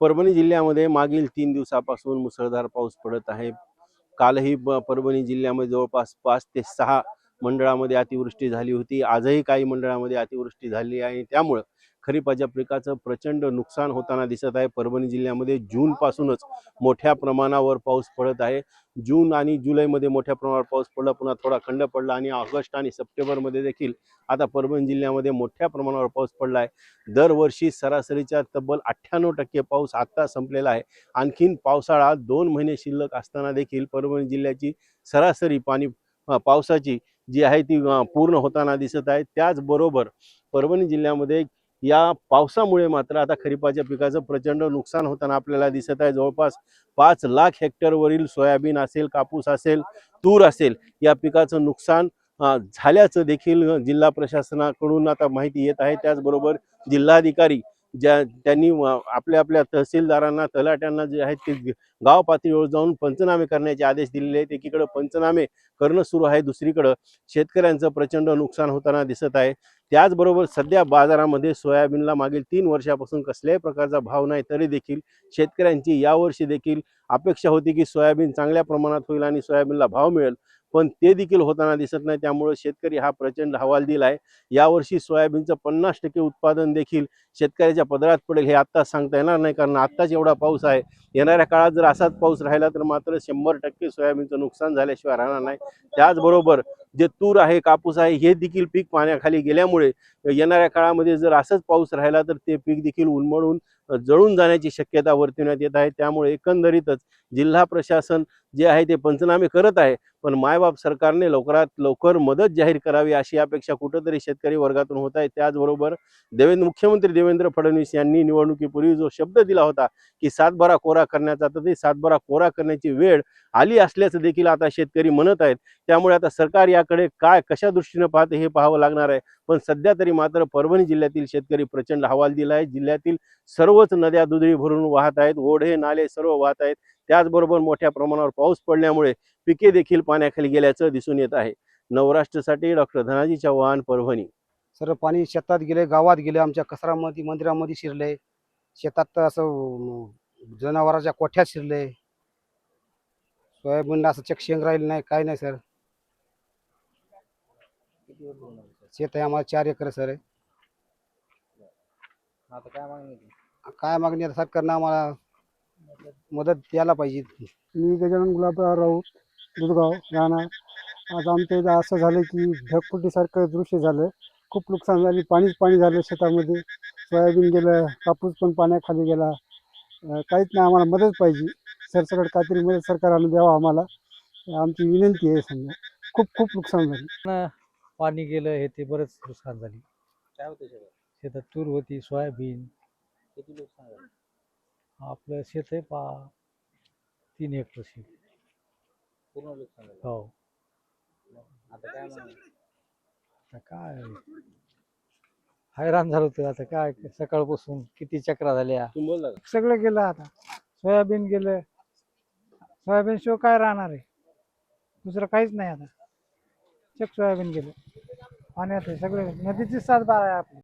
परभणी जिल्ह्यामध्ये मागील तीन दिवसापासून मुसळधार पाऊस पडत आहे. कालही परभणी जिल्ह्यामध्ये जवळपास पाच ते सहा मंडळामध्ये अतिवृष्टी झाली होती. आजही काही मंडळामध्ये अतिवृष्टी झाली आहे. त्यामुळं खरीपाच्या पिकाचं प्रचंड नुकसान होताना दिसत आहे. परभणी जिल्ह्यामध्ये जूनपासूनच मोठ्या प्रमाणावर पाऊस पडत आहे. जून आणि जुलैमध्ये मोठ्या प्रमाणावर पाऊस पडला. पुन्हा थोडा खंड पडला आणि ऑगस्ट आणि सप्टेंबरमध्ये देखील आता परभणी जिल्ह्यामध्ये मोठ्या प्रमाणावर पाऊस पडला आहे. दरवर्षी सरासरीच्या तब्बल अठ्ठ्याण्णव टक्के पाऊस आत्ता संपलेला आहे. आणखीन पावसाळा दोन महिने शिल्लक असताना देखील परभणी जिल्ह्याची सरासरी पाणी पावसाची जी आहे ती पूर्ण होताना दिसत आहे. त्याचबरोबर परभणी जिल्ह्यामध्ये या पावसामुळे मात्र आता खरीपाच्या पिकाचं प्रचंड नुकसान होताना आपल्याला दिसत आहे. जवळपास पाच लाख हेक्टरवरील सोयाबीन असेल कापूस असेल तूर असेल या पिकाचं नुकसान झाल्याचं देखील जिल्हा प्रशासनाकडून आता माहिती येत आहे. त्याचबरोबर जिल्हाधिकारी ज्या त्यांनी आपल्या आपल्या तहसीलदारांना तलाट्यांना जे आहेत ते गाव पातळीवर जाऊन पंचनामे करण्याचे आदेश दिलेले आहेत. एकीकडं पंचनामे करणं सुरू आहे दुसरीकडं शेतकऱ्यांचं प्रचंड नुकसान होताना दिसत आहे. त्याचबरोबर सध्या बाजारामध्ये सोयाबीनला मागील तीन वर्षापासून कसल्याही प्रकारचा भाव नाही तरी देखील शेतकऱ्यांची यावर्षी देखील अपेक्षा होती की सोयाबीन चांगल्या प्रमाणात होईल आणि सोयाबीनला भाव मिळेल. पण ते देखील होताना दिसत नाही. त्यामुळे शेतकरी हा प्रचंड हवाल दिला आहे. यावर्षी सोयाबीनचं पन्नास टक्के उत्पादन देखील शेतकऱ्याच्या पदरात पडेल हे आत्ताच सांगता येणार नाही. कारण आत्ताच एवढा पाऊस आहे. येणाऱ्या काळात जर असाच पाऊस राहिला तर मात्र शंभर टक्के सोयाबीनचं नुकसान झाल्याशिवाय राहणार नाही. त्याचबरोबर जे तूर आहे कापूस आहे हे देखील पीक पाण्याखाली गेल्यामुळे येणाऱ्या काळामध्ये जर असंच पाऊस राहिला तर ते पीक देखील उन्मळून जळून जाण्याची शक्यता वर्तवण्यात येत आहे. त्यामुळे एकंदरीतच जिल्हा प्रशासन जे आहे ते पंचनामे करत आहे. पण मायबाप सरकारने लवकरात लवकर मदत जाहीर करावी अशी अपेक्षा कुठंतरी शेतकरी वर्गातून होत आहे. त्याचबरोबर देवेंद्र मुख्यमंत्री देवेंद्र फडणवीस यांनी निवडणुकीपूर्वी जो शब्द दिला होता की सातबारा कोरा करण्याचा तर ते सातबारा कोरा करण्याची वेळ आली असल्याचं देखील आता शेतकरी म्हणत आहेत. त्यामुळे आता सरकार याकडे काय कशा दृष्टीनं पाहते हे पाहावं लागणार आहे. पण सध्या तरी मात्र परभणी जिल्ह्यातील शेतकरी प्रचंड हवाल दिला आहे जिल्ह्यातील सर्वच नद्या दुधळी भरून वाहत आहेत. ओढे नाले सर्व वाहत आहेत. त्याचबरोबर मोठ्या प्रमाणावर पाऊस पडल्यामुळे पिके देखील पाण्याखाली गेल्याचं दिसून येत आहे. नवराष्ट्रसाठी डॉक्टर धनाजी चव्हाण परभणी. सर्व पाणी शेतात गेले गावात गेले आमच्या कसरामध्ये मंदिरामध्ये शिरले. शेतात तर असं जनावरांच्या कोठ्यात शिरले. सोयाबीन असं चक शेंग राहील नाही काय नाही सर. शेत आहे आम्हाला चार एकर सर आहे. आता काय मागणी? काय मागणी आता सरकारनं आम्हाला मदत द्यायला पाहिजे. मी गजानन गुलाबराव राऊत दुधगाव राहणार. आज आमच्या इथं असं झालं की ढगफुटीसारखं दृश्य झालं. खूप नुकसान झाले. पाणीच पाणी झालं शेतामध्ये. सोयाबीन गेलं कापूस पण पाण्याखाली गेला. अं, काहीच नाही. आम्हाला मदत पाहिजे. सरसकट काहीतरी मदत सरकारनं द्यावा आम्हाला. आमची विनंती आहे समजा. खूप खूप नुकसान झालं. पाणी गेलं हे ते बरंच नुकसान झाली. काय होतं शेतात? शेतात तूर होती सोयाबीन. किती नुकसान झालं? आपलं शेत आहे पा तीन एकर शेत. पूर्ण नुकसान झालं? हो. आता काय मागणी आता काय? हैराण झालं होतं. आता काय? सकाळपासून किती चक्रा झाल्या? सगळं गेलं आता. सोयाबीन गेलं. सोयाबीन शिवाय काय राहणार आहे? दुसरं काहीच नाही आता. चक सोयाबीन गेलं. पाण्यात आहे सगळं नदीची सात बारा आहे आपली.